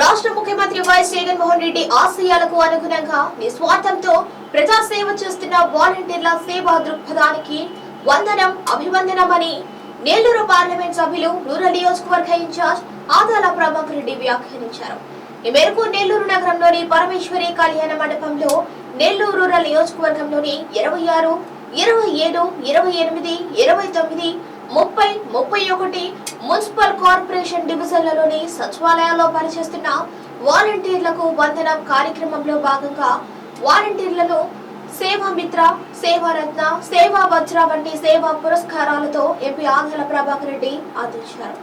రాష్ట్ర ముఖ్యమంత్రి వైఎస్ జగన్మోహన్ రెడ్డి ఆశయాలకు అనుగుణంగా నిస్వార్థంతో ప్రజాసేవ చేస్తున్న వాలంటీర్ల సేవా దృక్పథానికి వందనం అభివందనమని నెల్లూరు పార్లమెంట్ సభ్యులు రూరల్ నియోజకవర్గ ఇన్ఛార్జ్ ఆదాల ప్రభాకర్ రెడ్డి వ్యాఖ్యానించారు. ఈ మేరకు నెల్లూరు నగరంలోని పరమేశ్వరి కళ్యాణ మండపంలో నెల్లూరు రూరల్ నియోజకవర్గంలోని ఇరవై ఆరు ఇరవై ఏడు ఇరవై ఎనిమిది ఇరవై తొమ్మిది ముప్పై ముప్పై ఒకటి మున్సిపల్ కార్పొరేషన్ డివిజన్లలోని సచివాలయాల్లో పనిచేస్తున్న వాలంటీర్లకు వందనం కార్యక్రమంలో భాగంగా వాలంటీర్లను సేవా మిత్ర సేవారత్న సేవా వజ్ర వంటి సేవా పురస్కారాలతో ఎంపీ ఆంధ్ర ప్రభాకర్ రెడ్డి ఆదరించారు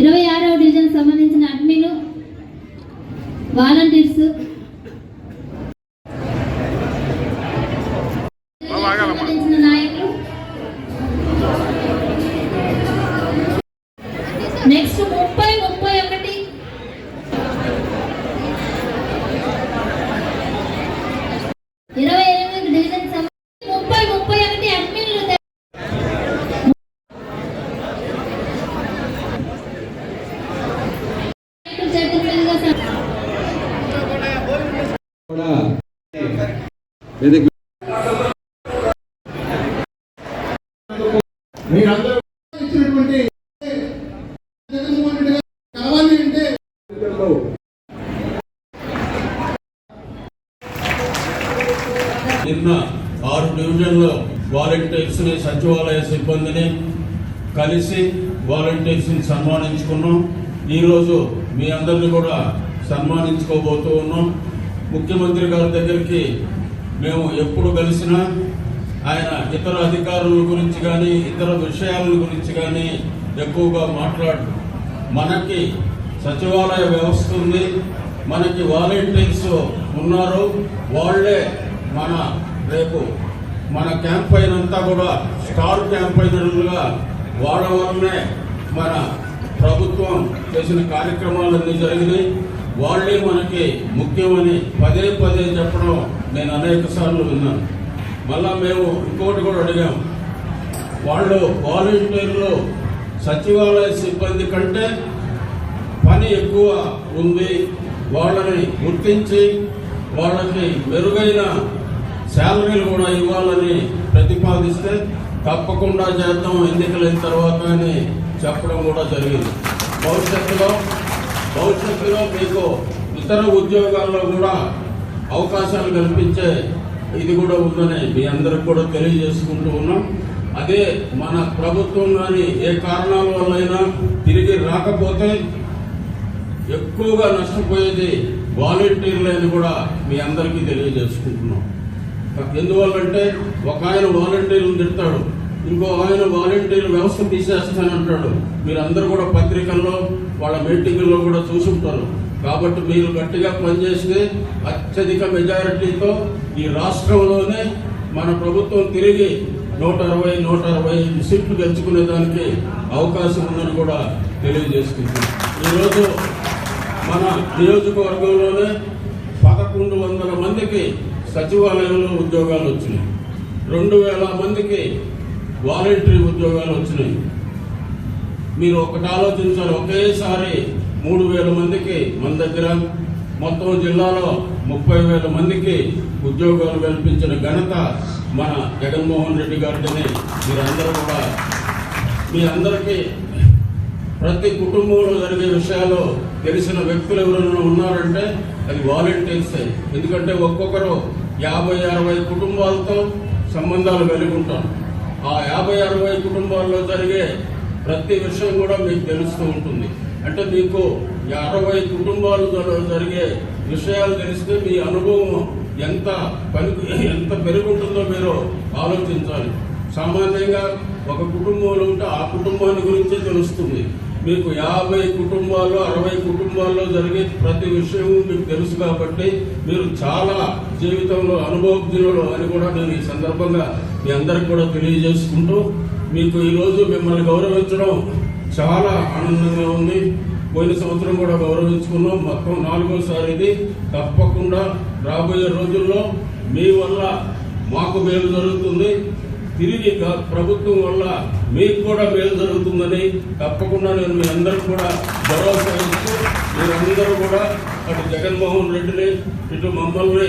ఇరవై ఆరవ డివిజన్ సంబంధించిన అడ్మిన్ వాలంటీర్స్ వాలంటీర్స్ని సచివాలయ సిబ్బందిని కలిసి వాలంటీర్స్ని సన్మానించుకున్నాం. ఈరోజు మీ అందరిని కూడా సన్మానించుకోబోతూ ఉన్నాం. ముఖ్యమంత్రి గారి దగ్గరికి మేము ఎప్పుడు కలిసినా ఆయన ఇతర అధికారుల గురించి కానీ ఇతర విషయాల గురించి కానీ ఎక్కువగా మాట్లాడు. మనకి సచివాలయ వ్యవస్థ ఉంది. మనకి వాలంటీర్స్ ఉన్నారు. వాళ్ళే మన రేపు మన క్యాంపైన్ అంతా కూడా స్టార్ క్యాంపైనర్లుగా వాళ్ళ మన ప్రభుత్వం చేసిన కార్యక్రమాలన్నీ జరిగినాయి. వాళ్ళే మనకి ముఖ్యమని పదే పదే చెప్పడం నేను అనేక సార్లు విన్నాను. మళ్ళా మేము ఇంకోటి కూడా అడిగాం. వాళ్ళు వాలంటీర్లు సచివాలయ సిబ్బంది కంటే పని ఎక్కువ ఉంది. వాళ్ళని గుర్తించి వాళ్ళకి మెరుగైన శాలరీలు కూడా ఇవ్వాలని ప్రతిపాదిస్తే తప్పకుండా చేద్దాం. ఎన్నికలైన తర్వాత అని చెప్పడం కూడా జరిగింది. భవిష్యత్తులో భవిష్యత్తులో మీకు ఇతర ఉద్యోగాల్లో కూడా అవకాశాలు కల్పించే ఇది కూడా ఉందని మీ అందరికి కూడా తెలియజేసుకుంటూ ఉన్నాం. అదే మన ప్రభుత్వం కానీ ఏ కారణాల వల్లైనా తిరిగి రాకపోతే ఎక్కువగా నష్టపోయేది వాలంటీర్లని కూడా మీ అందరికీ తెలియజేసుకుంటున్నాం. ఎందువల్లంటే ఒక ఆయన వాలంటీర్లు తిడతాడు ఇంకో ఆయన వాలంటీర్ వ్యవస్థ తీసేస్తానంటాడు మీరందరూ కూడా పత్రికల్లో వాళ్ళ మీటింగుల్లో కూడా చూసుంటారు. కాబట్టి మీరు గట్టిగా పనిచేస్తే అత్యధిక మెజారిటీతో ఈ రాష్ట్రంలోనే మన ప్రభుత్వం తిరిగి నూట అరవై నూట అరవై ఐదు సీట్లు గెలుచుకునేదానికి అవకాశం ఉందని కూడా తెలియజేస్తుంది. ఈరోజు మన నియోజకవర్గంలోనే పదకొండు వందల మందికి సచివాలయంలో ఉద్యోగాలు వచ్చినాయి. రెండు వేల మందికి వాలంటరీ ఉద్యోగాలు వచ్చినాయి. మీరు ఒకటి ఆలోచించాలి. ఒకేసారి మూడు వేల మందికి మన దగ్గర మొత్తం జిల్లాలో ముప్పై వేల మందికి ఉద్యోగాలు కల్పించిన ఘనత మన జగన్మోహన్ రెడ్డి గారిని మీరందరూ కూడా మీ అందరికీ ప్రతి కుటుంబంలో జరిగే విషయాలు తెలిసిన వ్యక్తులు ఎవరైనా ఉన్నారంటే అది వాలంటీర్సే. ఎందుకంటే ఒక్కొక్కరు యాభై అరవై కుటుంబాలతో సంబంధాలు కలిగి ఉంటాం. ఆ యాభై అరవై కుటుంబాల్లో జరిగే ప్రతి విషయం కూడా మీకు తెలుస్తూ ఉంటుంది. అంటే మీకు అరవై కుటుంబాలు జరిగే విషయాలు తెలిస్తే మీ అనుభవం ఎంత పని ఎంత పెరుగుంటుందో మీరు ఆలోచించాలి. సామాన్యంగా ఒక కుటుంబంలో ఉంటే ఆ కుటుంబాన్ని గురించే తెలుస్తుంది. మీకు యాభై కుటుంబాల్లో అరవై కుటుంబాల్లో జరిగే ప్రతి విషయము మీకు తెలుసు కాబట్టి మీరు చాలా జీవితంలో అనుభవజ్ఞులు అని కూడా నేను ఈ సందర్భంగా మీ అందరికి కూడా తెలియజేసుకుంటూ మీకు ఈరోజు మిమ్మల్ని గౌరవించడం చాలా ఆనందంగా ఉంది. పోయిన సంవత్సరం కూడా గౌరవించుకున్నాం. మొత్తం నాలుగోసారి ఇది తప్పకుండా రాబోయే రోజుల్లో మీ వల్ల మాకు మేలు జరుగుతుంది. తిరిగి ప్రభుత్వం వల్ల మీకు కూడా మేలు జరుగుతుందని తప్పకుండా నేను మీ అందరూ కూడా భరోసా ఇస్తూ మీరందరూ కూడా అటు జగన్మోహన్ రెడ్డిని ఇటు మమ్మల్ని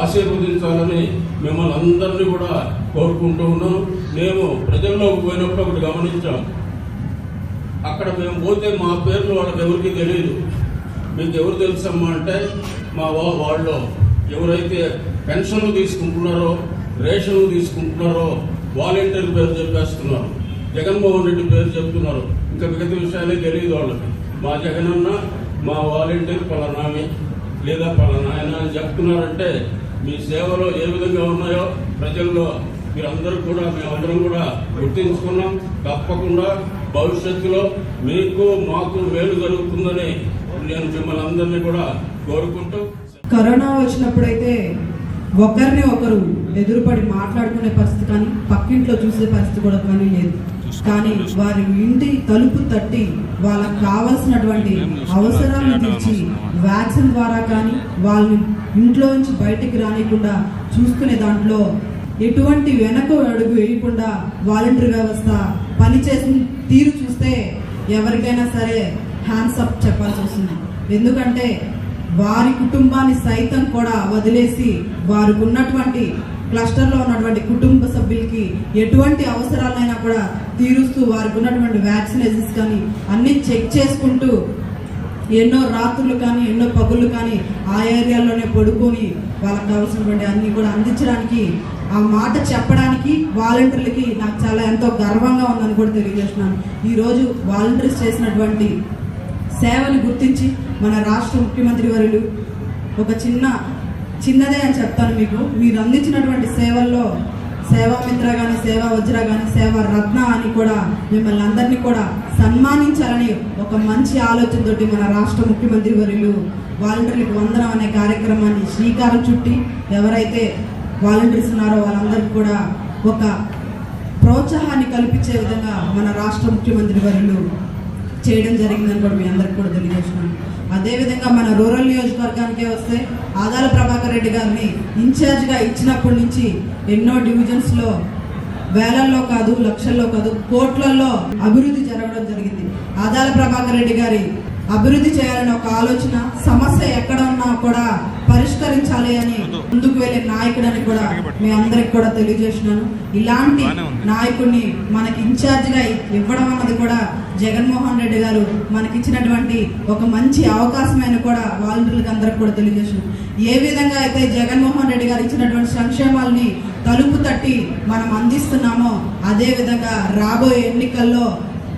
ఆశీర్వదించాలని మిమ్మల్ని అందరినీ కూడా కోరుకుంటూ ఉన్నాం మేము ప్రజల్లోకి పోయినప్పుడు ఒకటి గమనించాం. అక్కడ మేము పోతే మా పేర్లు వాళ్ళకి ఎవరికి తెలియదు మీకు ఎవరు తెలుసమ్మా అంటే మా వాళ్ళు ఎవరైతే పెన్షన్లు తీసుకుంటున్నారో రేషన్లు తీసుకుంటున్నారో వాలంటీర్ పేరు చెప్పేస్తున్నారు. జగన్మోహన్ రెడ్డి పేరు చెప్తున్నారు. ఇంకా మిగతా విషయాలే తెలియదు వాళ్ళకి. మా జగనన్న మా వాలంటీర్ పలానామి లేదా పలానాయన అని చెప్తున్నారంటే మీ సేవలో ఏ విధంగా ఉన్నాయో ప్రజల్లో మీరందరూ కూడా మేమందరం కూడా గుర్తించుకున్నాం. తప్పకుండా భవిష్యత్తులో మీకు మాకు మేలు జరుగుతుందని నేను మిమ్మల్ని అందరినీ కూడా కోరుకుంటూ కరోనా వచ్చినప్పుడైతే ఒకరిని ఒకరు ఎదురుపడి మాట్లాడుకునే పరిస్థితి కానీ పక్కింట్లో చూసే పరిస్థితి కూడా కానీ లేదు. కానీ వారి ఇంటి తలుపు తట్టి వాళ్ళకి కావలసినటువంటి అవసరాలను తీర్చి వ్యాక్సిన్ ద్వారా కానీ వాళ్ళని ఇంట్లో నుంచి బయటికి రానికుండా చూసుకునే దాంట్లో ఎటువంటి వెనక అడుగు వేయకుండా వాలంటీర్ వ్యవస్థ పనిచేసిన తీరు చూస్తే ఎవరికైనా సరే హ్యాండ్స్ అప్ చెప్పాల్సి వస్తుంది. ఎందుకంటే వారి కుటుంబాన్ని సైతం కూడా వదిలేసి వారికి ఉన్నటువంటి క్లస్టర్లో ఉన్నటువంటి కుటుంబ సభ్యులకి ఎటువంటి అవసరాలైనా కూడా తీరుస్తూ వారికి ఉన్నటువంటి వ్యాక్సినేషన్స్ కానీ అన్ని చెక్ చేసుకుంటూ ఎన్నో రాత్రులు కానీ ఎన్నో పగుళ్ళు కానీ ఆ ఏరియాలోనే పడుకొని వాళ్ళకి కావాల్సినటువంటి అన్ని కూడా అందించడానికి ఆ మాట చెప్పడానికి వాలంటీర్లకి నాకు చాలా ఎంతో గర్వంగా ఉందని కూడా తెలియజేస్తున్నాను. ఈరోజు వాలంటీర్స్ చేసినటువంటి సేవని గుర్తించి మన రాష్ట్ర ముఖ్యమంత్రి వర్యులు ఒక చిన్న చిన్నదే అని చెప్తాను మీకు. మీరు అందించినటువంటి సేవల్లో సేవా మిత్ర కానీ సేవా వజ్ర కానీ సేవా రత్న అని కూడా మిమ్మల్ని అందరినీ కూడా సన్మానించాలని ఒక మంచి ఆలోచనతోటి మన రాష్ట్ర ముఖ్యమంత్రి వర్యులు వాలంటీర్లకు వందనం అనే కార్యక్రమాన్ని శ్రీకారం చుట్టి ఎవరైతే వాలంటీర్స్ ఉన్నారో వాళ్ళందరికీ కూడా ఒక ప్రోత్సాహాన్ని కల్పించే విధంగా మన రాష్ట్ర ముఖ్యమంత్రి వర్యులు చేయడం జరిగిందని కూడా మీ అందరికి కూడా తెలియజేస్తున్నాను. అదేవిధంగా మన రూరల్ నియోజకవర్గానికే వస్తే ఆదాల ప్రభాకర్ రెడ్డి గారిని ఇన్ఛార్జ్గా ఇచ్చినప్పటి నుంచి ఎన్నో డివిజన్స్లో వేలల్లో కాదు లక్షల్లో కాదు కోట్లలో అభివృద్ధి జరగడం జరిగింది. ఆదాల ప్రభాకర్ రెడ్డి గారి అభివృద్ధి చేయాలని ఒక ఆలోచన సమస్య ఎక్కడ ఉన్నా కూడా పరిష్కరించాలి అని ముందుకు వెళ్ళే నాయకుడని కూడా మీ అందరికి కూడా తెలియజేస్తున్నాను. ఇలాంటి నాయకుడిని మనకి ఇన్ఛార్జిగా ఇవ్వడం అన్నది కూడా జగన్మోహన్ రెడ్డి గారు మనకి ఇచ్చినటువంటి ఒక మంచి అవకాశమైన కూడా వాలంటీర్లకు అందరికి కూడా తెలియజేస్తున్నాను. ఏ విధంగా అయితే జగన్మోహన్ రెడ్డి గారు ఇచ్చినటువంటి సంక్షేమాల్ని తలుపు తట్టి మనం అందిస్తున్నామో అదే విధంగా రాబోయే ఎన్నికల్లో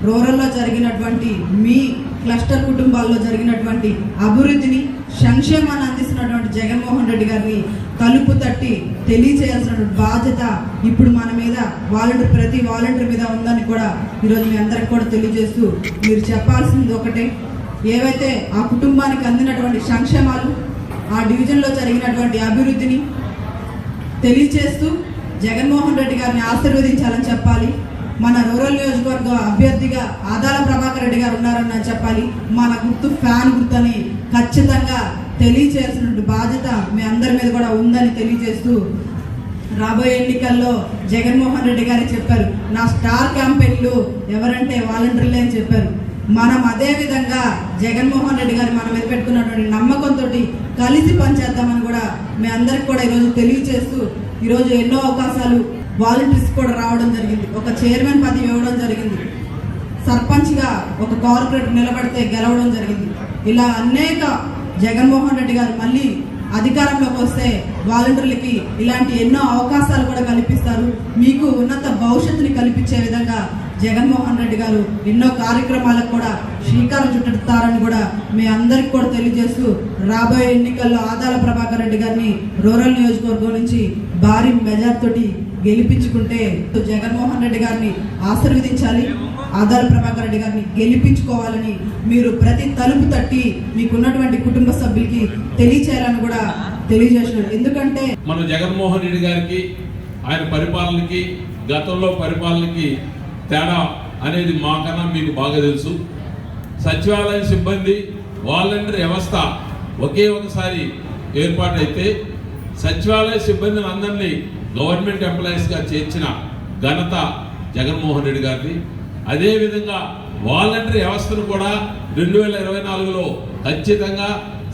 రూరల్లో జరిగినటువంటి మీ క్లస్టర్ కుటుంబాల్లో జరిగినటువంటి అభివృద్ధిని సంక్షేమాన్ని అందిస్తున్నటువంటి జగన్మోహన్ రెడ్డి గారిని తలుపు తట్టి తెలియచేయాల్సినటువంటి బాధ్యత ఇప్పుడు మన మీద వాలంటీర్ ప్రతి వాలంటీర్ మీద ఉందని కూడా ఈరోజు మీ అందరికి కూడా తెలియజేస్తూ మీరు చెప్పాల్సింది ఒకటే. ఏవైతే ఆ కుటుంబానికి అందినటువంటి సంక్షేమాలు ఆ డివిజన్లో జరిగినటువంటి అభివృద్ధిని తెలియచేస్తూ జగన్మోహన్ రెడ్డి గారిని ఆశీర్వదించాలని చెప్పాలి. మన రూరల్ నియోజకవర్గ అభ్యర్థిగా ఆదాల ప్రభాకర్ రెడ్డి గారు ఉన్నారని చెప్పాలి. మన గుర్తు ఫ్యాన్ గుర్తని ఖచ్చితంగా తెలియచేయాల్సిన బాధ్యత మీ అందరి మీద కూడా ఉందని తెలియజేస్తూ రాబోయే ఎన్నికల్లో జగన్మోహన్ రెడ్డి గారే చెప్పారు. నా స్టార్ క్యాంపెయిన్లు ఎవరంటే వాలంటీర్లే అని చెప్పారు. మనం అదే విధంగా జగన్మోహన్ రెడ్డి గారు మన మీద పెట్టుకున్నటువంటి నమ్మకంతో కలిసి పనిచేద్దామని కూడా మీ అందరికి కూడా ఈరోజు తెలియజేస్తూ ఈరోజు ఎన్నో అవకాశాలు వాలంటీర్స్ కూడా రావడం జరిగింది. ఒక చైర్మన్ పదవి ఇవ్వడం జరిగింది. సర్పంచ్గా ఒక కార్పొరేట్ నిలబడితే గెలవడం జరిగింది. ఇలా అనేక జగన్మోహన్ రెడ్డి గారు మళ్ళీ అధికారంలోకి వస్తే వాలంటీర్లకి ఇలాంటి ఎన్నో అవకాశాలు కూడా కల్పిస్తారు. మీకు ఉన్నత భవిష్యత్తుని కల్పించే విధంగా జగన్మోహన్ రెడ్డి గారు ఎన్నో కార్యక్రమాలకు కూడా శ్రీకారం చుట్టుతారని కూడా మీ అందరికి కూడా తెలియజేస్తూ రాబోయే ఎన్నికల్లో ఆదాల ప్రభాకర్ రెడ్డి గారిని రూరల్ నియోజకవర్గం నుంచి భారీ మెజార్టీతోటి గెలిపించుకుంటే జగన్మోహన్ రెడ్డి గారిని ఆశీర్వదించాలి ఆదాల ప్రభాకర్ రెడ్డి గారిని గెలిపించుకోవాలని మీరు ప్రతి తలుపు తట్టి మీకున్నటువంటి కుటుంబ సభ్యులకి తెలియచేయాలని కూడా తెలియజేసినారు ఎందుకంటే మన జగన్మోహన్ రెడ్డి గారికి ఆయన పరిపాలనకి గతంలో పరిపాలనకి తేడా అనేది మాకన్నా మీకు బాగా తెలుసు. సచివాలయ సిబ్బంది వాలంటీర్ వ్యవస్థ ఒకే ఒకసారి ఏర్పాటైతే సచివాలయ సిబ్బందిని అందరినీ గవర్నమెంట్ ఎంప్లాయీస్గా చేర్చిన ఘనత జగన్మోహన్ రెడ్డి గారిది. అదేవిధంగా వాలంటరీ వ్యవస్థను కూడా రెండు వేల ఇరవై నాలుగులో ఖచ్చితంగా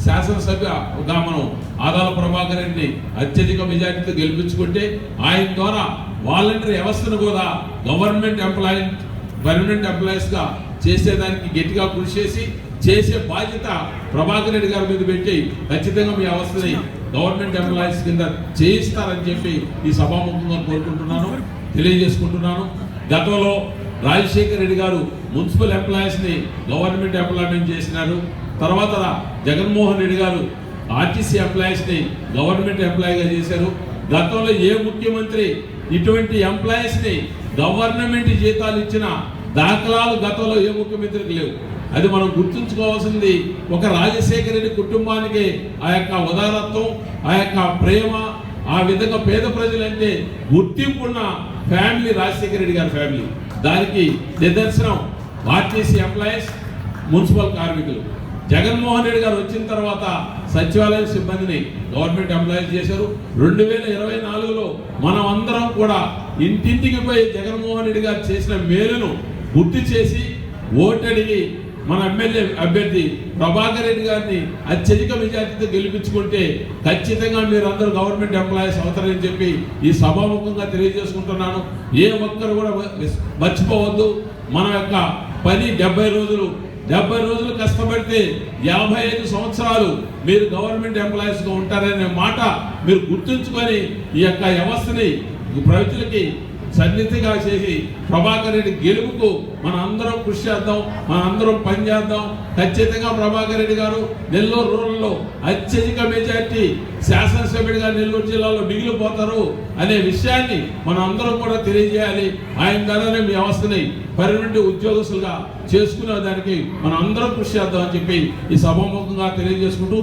శాసనసభ్యగా మనం ఆదాల ప్రభాకర్ రెడ్డిని అత్యధిక మెజార్టీతో గెలిపించుకుంటే ఆయన ద్వారా వాలంటరీ వ్యవస్థను కూడా గవర్నమెంట్ ఎంప్లాయీ పర్మనెంట్ ఎంప్లాయీస్గా చేసేదానికి గట్టిగా కృషి చేసి చేసే బాధ్యత ప్రభాకర్ రెడ్డి గారి మీద పెట్టి ఖచ్చితంగా మీ అవస్థని గవర్నమెంట్ ఎంప్లాయీస్ కింద చేయిస్తారని చెప్పి ఈ సభాముఖంగా కోరుకుంటున్నాను తెలియజేసుకుంటున్నాను. గతంలో రాజశేఖర్ రెడ్డి గారు మున్సిపల్ ఎంప్లాయీస్ని గవర్నమెంట్ ఎంప్లాయ్మెంట్ చేసినారు. తర్వాత జగన్మోహన్ రెడ్డి గారు ఆర్టీసీ ఎంప్లాయీస్ని గవర్నమెంట్ ఎంప్లాయీగా చేశారు. గతంలో ఏ ముఖ్యమంత్రి ఇటువంటి ఎంప్లాయీస్ని గవర్నమెంట్ జీతాలు ఇచ్చిన దాఖలాలు గతంలో ఏ ముఖ్యమంత్రికి లేవు. అది మనం గుర్తుంచుకోవాల్సింది. ఒక రాజశేఖర కుటుంబానికి ఆ యొక్క ఉదారత్వం ఆ యొక్క ప్రేమ ఆ విధంగా పేద ప్రజలంటే గుర్తింపు ఉన్న ఫ్యామిలీ రాజశేఖర రెడ్డి గారి ఫ్యామిలీ. దానికి నిదర్శనం ఆర్టీసీ ఎంప్లాయీస్ మున్సిపల్ కార్మికులు. జగన్మోహన్ రెడ్డి గారు వచ్చిన తర్వాత సచివాలయం సిబ్బందిని గవర్నమెంట్ ఎంప్లాయీస్ చేశారు. రెండు వేల ఇరవై నాలుగులో మనం అందరం కూడా ఇంటింటికి పోయి జగన్మోహన్ రెడ్డి గారు చేసిన మేలును గుర్తు చేసి ఓటడిగి మన ఎమ్మెల్యే అభ్యర్థి ప్రభాకర్ రెడ్డి గారిని అత్యధిక మెజార్టీతో గెలిపించుకుంటే ఖచ్చితంగా మీరందరూ గవర్నమెంట్ ఎంప్లాయీస్ అవుతారని చెప్పి ఈ సభాముఖంగా తెలియజేసుకుంటున్నాను. ఏ ఒక్కరు కూడా మర్చిపోవద్దు. మన యొక్క పని డెబ్బై రోజులు. డెబ్బై రోజులు కష్టపడితే యాభై ఐదు సంవత్సరాలు మీరు గవర్నమెంట్ ఎంప్లాయీస్గా ఉంటారనే మాట మీరు గుర్తుంచుకొని ఈ యొక్క వ్యవస్థని ప్రజలకి సన్నిధిగా చేసి ప్రభాకర్ రెడ్డి గెలుపుకు మన అందరం కృషి చేద్దాం మన అందరం పనిచేద్దాం ఖచ్చితంగా ప్రభాకర్ రెడ్డి గారు నెల్లూరు రూరల్లో అత్యధిక మెజార్టీ శాసనసభ్యుడిగా నెల్లూరు జిల్లాలో మిగిలిపోతారు అనే విషయాన్ని మనం అందరం కూడా తెలియజేయాలి. ఆయన ద్వారానే మీ వ్యవస్థని పర్మనెంట్ ఉద్యోగస్తులుగా చేసుకునే దానికి మనం అందరం కృషి చేద్దాం అని చెప్పి ఈ సభాముఖంగా తెలియజేసుకుంటూ